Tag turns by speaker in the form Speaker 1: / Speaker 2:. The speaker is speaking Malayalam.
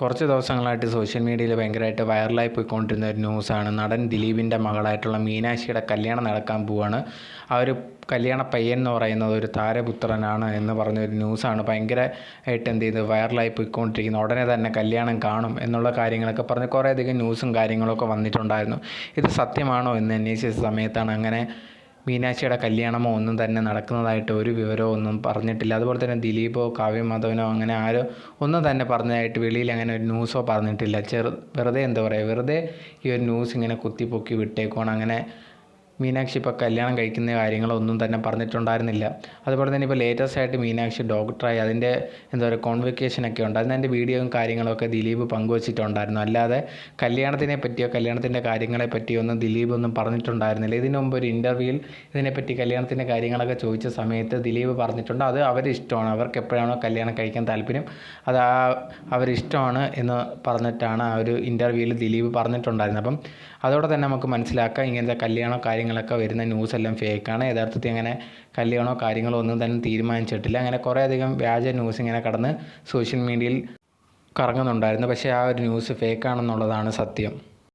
Speaker 1: കുറച്ച് ദിവസങ്ങളായിട്ട് സോഷ്യൽ മീഡിയയിൽ ഭയങ്കരമായിട്ട് വൈറലായി പോയിക്കൊണ്ടിരുന്ന ഒരു ന്യൂസാണ്. നടൻ ദിലീപിന്റെ മകളായിട്ടുള്ള മീനാക്ഷിയുടെ കല്യാണം നടക്കാൻ പോവാണ്. ആ ഒരു കല്യാണ പയ്യൻ എന്ന് പറയുന്നത് ഒരു താരപുത്രനാണ് എന്ന് പറഞ്ഞ ഒരു ന്യൂസാണ് ഭയങ്കരമായിട്ട് എന്ത് ചെയ്ത് വൈറലായി പോയിക്കൊണ്ടിരിക്കുന്നത്. ഉടനെ തന്നെ കല്യാണം കാണും എന്നുള്ള കാര്യങ്ങളൊക്കെ പറഞ്ഞ് കുറേയധികം ന്യൂസും കാര്യങ്ങളൊക്കെ വന്നിട്ടുണ്ടായിരുന്നു. ഇത് സത്യമാണോ എന്ന് അന്വേഷിച്ച സമയത്താണ് അങ്ങനെ മീനാക്ഷിയുടെ കല്യാണമോ ഒന്നും തന്നെ നടക്കുന്നതായിട്ട് ഒരു വിവരമോ ഒന്നും പറഞ്ഞിട്ടില്ല. അതുപോലെ തന്നെ ദിലീപോ കാവ്യ മാധവനോ അങ്ങനെ ആരോ ഒന്നും തന്നെ പറഞ്ഞതായിട്ട് വെളിയിൽ അങ്ങനെ ഒരു ന്യൂസോ പറഞ്ഞിട്ടില്ല. ചെറു വെറുതെ എന്താ പറയുക വെറുതെ ഈ ഒരു ന്യൂസ് ഇങ്ങനെ കുത്തിപ്പൊക്കി വിട്ടേക്കോണം അങ്ങനെ മീനാക്ഷി ഇപ്പോൾ കല്യാണം കഴിക്കുന്ന കാര്യങ്ങളൊന്നും തന്നെ പറഞ്ഞിട്ടുണ്ടായിരുന്നില്ല. അതുപോലെ തന്നെ ഇപ്പോൾ ലേറ്റസ്റ്റ് ആയിട്ട് മീനാക്ഷി ഡോക്ടറായി അതിന്റെ എന്താ പറയുക കോൺവെക്കേഷനൊക്കെ ഉണ്ട്. അതിന്റെ വീഡിയോയും കാര്യങ്ങളൊക്കെ ദിലീപ് പങ്കുവച്ചിട്ടുണ്ടായിരുന്നു. അല്ലാതെ കല്യാണത്തിനെ പറ്റിയോ കല്യാണത്തിന്റെ കാര്യങ്ങളെ പറ്റിയോ ഒന്നും ദിലീപ് ഒന്നും പറഞ്ഞിട്ടുണ്ടായിരുന്നില്ല. ഇതിനു മുമ്പ് ഒരു ഇന്റർവ്യൂവിൽ ഇതിനെപ്പറ്റി കല്യാണത്തിന്റെ കാര്യങ്ങളൊക്കെ ചോദിച്ച സമയത്ത് ദിലീപ് പറഞ്ഞിട്ടുണ്ട്. അത് അവരിഷ്ടമാണ്. അവർക്ക് എപ്പോഴാണോ കല്യാണം കഴിക്കാൻ താല്പര്യം അത് ആ അവരിഷ്ടമാണ് എന്ന് പറഞ്ഞിട്ടാണ് ആ ഒരു ഇന്റർവ്യൂവിൽ ദിലീപ് പറഞ്ഞിട്ടുണ്ടായിരുന്നത്. അപ്പം അതോടെ തന്നെ നമുക്ക് മനസ്സിലാക്കാം ഇങ്ങനത്തെ കല്യാണം കല്യാണ കാര്യങ്ങളൊക്കെ വരുന്ന ന്യൂസ് എല്ലാം ഫേക്കാണ് യഥാർത്ഥത്തിൽ അങ്ങനെ കല്യാണമോ കാര്യങ്ങളോ ഒന്നും തന്നെ തീരുമാനിച്ചിട്ടില്ല. അങ്ങനെ കുറേയധികം വ്യാജ ന്യൂസ് ഇങ്ങനെ കടന്ന് സോഷ്യൽ മീഡിയയിൽ കറങ്ങുന്നുണ്ടായിരുന്നു. പക്ഷേ ആ ഒരു ന്യൂസ് ഫേക്കാണെന്നുള്ളതാണ് സത്യം.